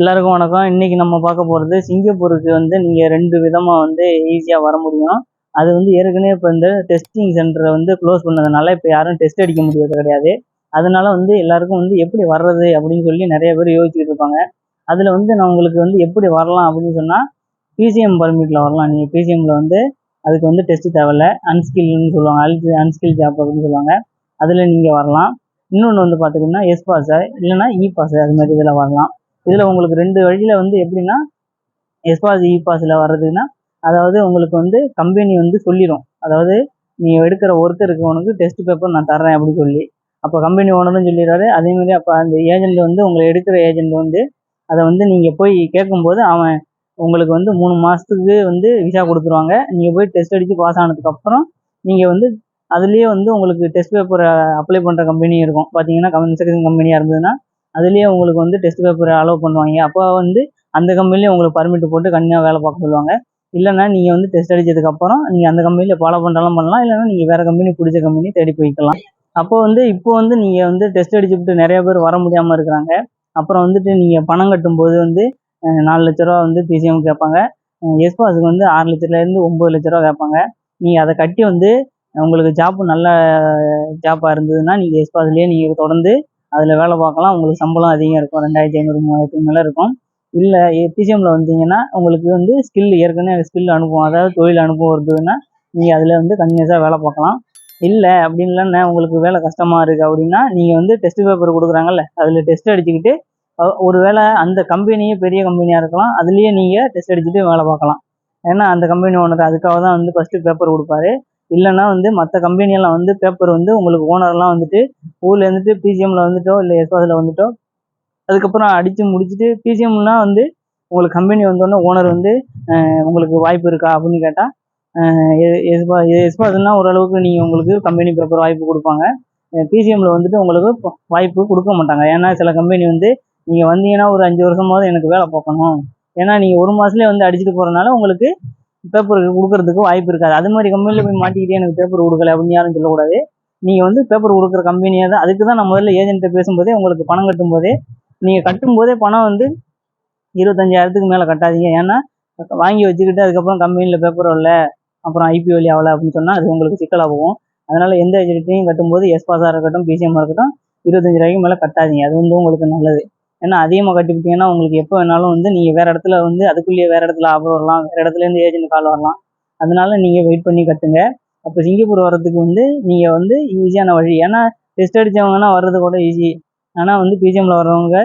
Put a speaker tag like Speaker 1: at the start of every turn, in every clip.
Speaker 1: எல்லாருக்கும் வணக்கம். இன்னைக்கு நம்ம பார்க்க போகிறது சிங்கப்பூருக்கு வந்து நீங்கள் ரெண்டு விதமாக வந்து ஈஸியாக வர முடியும். அது வந்து ஏற்கனவே இப்போ இந்த டெஸ்டிங் சென்டரை வந்து க்ளோஸ் பண்ணதுனால இப்போ யாரும் டெஸ்ட் அடிக்க முடியாது கிடையாது. அதனால வந்து எல்லாருக்கும் வந்து எப்படி வர்றது அப்படின்னு சொல்லி நிறைய பேர் யோசிச்சுட்டு இருப்பாங்க. அதில் வந்து நான் உங்களுக்கு வந்து எப்படி வரலாம் அப்படின்னு சொன்னால் பிசிஎம் பர்மிட்டில் வரலாம். நீங்கள் பிசிஎம்ல வந்து அதுக்கு வந்து டெஸ்ட் தேவையில்ல. அன்ஸ்கில்னு சொல்லுவாங்க. அல்ஜி அன்ஸ்கில் ஜாப் அப்படின்னு சொல்லுவாங்க. அதில் நீங்கள் வரலாம். இன்னொன்று வந்து பார்த்தீங்கன்னா எஸ் பாஸை இல்லைன்னா e இ பாஸ் அது மாதிரி இதில் வரலாம். இதில் உங்களுக்கு ரெண்டு வழியில் வந்து எப்படின்னா எஸ்பாஸ் இ பாஸில் வர்றதுன்னா அதாவது உங்களுக்கு வந்து கம்பெனி வந்து சொல்லிடும் அதாவது நீ எடுக்கிற ஒர்க்கருக்கு உனக்கு டெஸ்ட் பேப்பர் நான் தர்றேன் அப்படின்னு சொல்லி. அப்போ கம்பெனி ஓனரும் சொல்லிடுறாரு. அதேமாதிரி அப்போ அந்த ஏஜென்ட் வந்து உங்களை எடுக்கிற ஏஜென்ட் வந்து அதை வந்து நீங்கள் போய் கேட்கும்போது அவன் உங்களுக்கு வந்து மூணு மாதத்துக்கு வந்து விசா கொடுத்துருவாங்க. நீங்கள் போய் டெஸ்ட் அடித்து பாஸ் ஆனதுக்கப்புறம் நீங்கள் வந்து அதுலேயே வந்து உங்களுக்கு டெஸ்ட் பேப்பரை அப்ளை பண்ணுற கம்பெனியும் இருக்கும். பார்த்தீங்கன்னா கன்ஸ்ட்ரக்ஷன் கம்பெனியாக இருந்ததுன்னா அதுலேயே உங்களுக்கு வந்து டெஸ்ட் பேப்பரை அலோவ் பண்ணுவாங்க. அப்போ வந்து அந்த கம்பெனிலேயே உங்களுக்கு பர்மிட் போட்டு கண்டினியூ வேலை பார்க்க சொல்லுவாங்க. இல்லைன்னா நீங்கள் வந்து டெஸ்ட் அடித்ததுக்கப்புறம் நீங்கள் அந்த கம்பெனியில் ஃபாலோ பண்ணுறாலும் பண்ணலாம். இல்லைன்னா நீங்கள் வேறு கம்பெனி பிடிச்ச கம்பெனி தேடி போய்க்கலாம். அப்போ வந்து இப்போ வந்து நீங்கள் வந்து டெஸ்ட் அடிச்சுட்டு நிறைய பேர் வர முடியாமல் இருக்கிறாங்க. அப்புறம் வந்துட்டு நீங்கள் பணம் கட்டும்போது வந்து நாலு லட்ச ரூபா வந்து பிசிஎம் கேட்பாங்க. எஸ்பாஸுக்கு வந்து ஆறு லட்சத்துலேருந்து ஒம்பது லட்ச ரூபா கேட்பாங்க. நீங்கள் அதை கட்டி வந்து உங்களுக்கு ஜாப் நல்ல ஜாப்பாக இருந்ததுன்னா நீங்கள் எஸ்பாஸ்லேயே நீங்கள் தொடர்ந்து அதில் வேலை பார்க்கலாம். உங்களுக்கு சம்பளம் அதிகம் இருக்கும். ரெண்டாயிரத்தி ஐநூறு மூவாயிரத்துக்கு மேலே இருக்கும். இல்லை பிஜிஎம்மில் வந்தீங்கன்னா உங்களுக்கு வந்து ஸ்கில் ஏற்கனவே ஸ்கில் அனுபவம் அதாவது தொழில் அனுபவம் இருந்ததுன்னா நீங்கள் அதில் வந்து கன்டினியூஸாக வேலை பார்க்கலாம். இல்லை அப்படின்லாம் உங்களுக்கு வேலை கஷ்டமாக இருக்குது அப்படின்னா நீங்கள் வந்து டெஸ்ட் பேப்பர் கொடுக்குறாங்கல்ல அதில் டெஸ்ட் அடிச்சுக்கிட்டு ஒரு வேளை அந்த கம்பெனியே பெரிய கம்பெனியாக இருக்கலாம். அதுலேயே நீங்கள் டெஸ்ட் அடிச்சுட்டு வேலை பார்க்கலாம். ஏன்னா அந்த கம்பெனி ஓனர் அதுக்காக தான் வந்து ஃபஸ்ட்டு பேப்பர் கொடுப்பாரு. இல்லைன்னா வந்து மற்ற கம்பெனியெல்லாம் வந்து பேப்பர் வந்து உங்களுக்கு ஓனர்லாம் வந்துட்டு ஊரில் இருந்துட்டு பிஜிஎம்ல வந்துட்டோ இல்லை எஸ்வாஸில் வந்துட்டோ அதுக்கப்புறம் அடித்து முடிச்சுட்டு பிஜிஎம்னா வந்து உங்களுக்கு கம்பெனி வந்தோடனே ஓனர் வந்து உங்களுக்கு வாய்ப்பு இருக்கா அப்படின்னு கேட்டால் எஸ்பா எஸ்பாஸ்னா ஓரளவுக்கு நீங்கள் உங்களுக்கு கம்பெனி பேப்பர் வாய்ப்பு கொடுப்பாங்க. பிஜிஎம்ல வந்துட்டு உங்களுக்கு வாய்ப்பு கொடுக்க மாட்டாங்க. ஏன்னா சில கம்பெனி வந்து நீங்கள் வந்தீங்கன்னா ஒரு அஞ்சு வருஷமாவது எனக்கு வேலை பார்க்கணும். ஏன்னா நீங்கள் ஒரு மாதத்துலேயே வந்து அடிச்சுட்டு போகிறனால உங்களுக்கு பேப்பர் கொடுக்கறதுக்கு வாய்ப்பு இருக்காது. அது மாதிரி கம்பெனியில் போய் மாட்டிக்கிட்டே எனக்கு பேப்பர் கொடுக்கல அப்படின்னு யாரும் சொல்லக்கூடாது. நீங்கள் வந்து பேப்பர் கொடுக்குற கம்பெனியாக தான் அதுக்கு தான் நான் முதல்ல ஏஜென்ட்டை பேசும்போதே உங்களுக்கு பணம் கட்டும்போதே நீங்கள் கட்டும்போதே பணம் வந்து இருபத்தஞ்சாயிரத்துக்கு மேலே கட்டாதீங்க. ஏன்னா வாங்கி வச்சுக்கிட்டு அதுக்கப்புறம் கம்பெனியில் பேப்பர் வரல அப்புறம் ஐபி வழி ஆகல அப்படின்னு சொன்னால் அது உங்களுக்கு சிக்கலாக போகும் அதனால் எந்த ஏஜென்ட்டையும் கட்டும்போது எஸ்பாஸாக இருக்கட்டும் பிசிஎம்மாக இருக்கட்டும் இருபத்தஞ்சு ரூபாய்க்கு மேலே கட்டாதீங்க. அது வந்து உங்களுக்கு நல்லது. ஏன்னா அதிகமாக கட்டிவிட்டீங்கன்னா உங்களுக்கு எப்போ வேணாலும் வந்து நீங்கள் வேறு இடத்துல வந்து அதுக்குள்ளேயே வேறு இடத்துல ஆஃபர் வரலாம். வேறு இடத்துலேருந்து ஏஜென்ட் கால் வரலாம். அதனால நீங்கள் வெயிட் பண்ணி கட்டுங்க. அப்போ சிங்கப்பூர் வர்றதுக்கு வந்து நீங்கள் வந்து ஈஸியான வழி. ஏன்னா டெஸ்ட் அடித்தவங்கன்னா வர்றது கூட ஈஸி ஆனால் வந்து பிஜிஎம்ல வர்றவங்க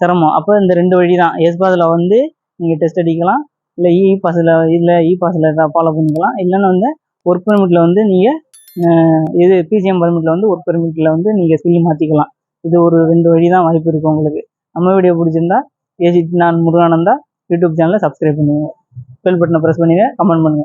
Speaker 1: சிரமம். அப்போ இந்த ரெண்டு வழி தான் எஸ்பாஸில் வந்து நீங்கள் டெஸ்ட் அடிக்கலாம். இல்லை இ பாஸில் இல்லை இ பாஸில் ஃபாலோ பண்ணிக்கலாம். இல்லைன்னா வந்து ஒர்க் பெர்மிட்டில் வந்து நீங்கள் இது பிசிஎம் பெர்மிட்டில் வந்து ஒர்க் பெர்மிட்டில் வந்து நீங்கள் ஸ்கில் மாற்றிக்கலாம் இது ஒரு ரெண்டு வழி தான் வாய்ப்பு இருக்குது உங்களுக்கு. நம்ம வீடியோ பிடிச்சிருந்தா ஏசி நான் முருகானந்தா யூடியூப் சேனலை சப்ஸ்கிரைப் பண்ணுங்க. பெல் பட்டனை ப்ரெஸ் பண்ணுங்க கமெண்ட் பண்ணுங்க.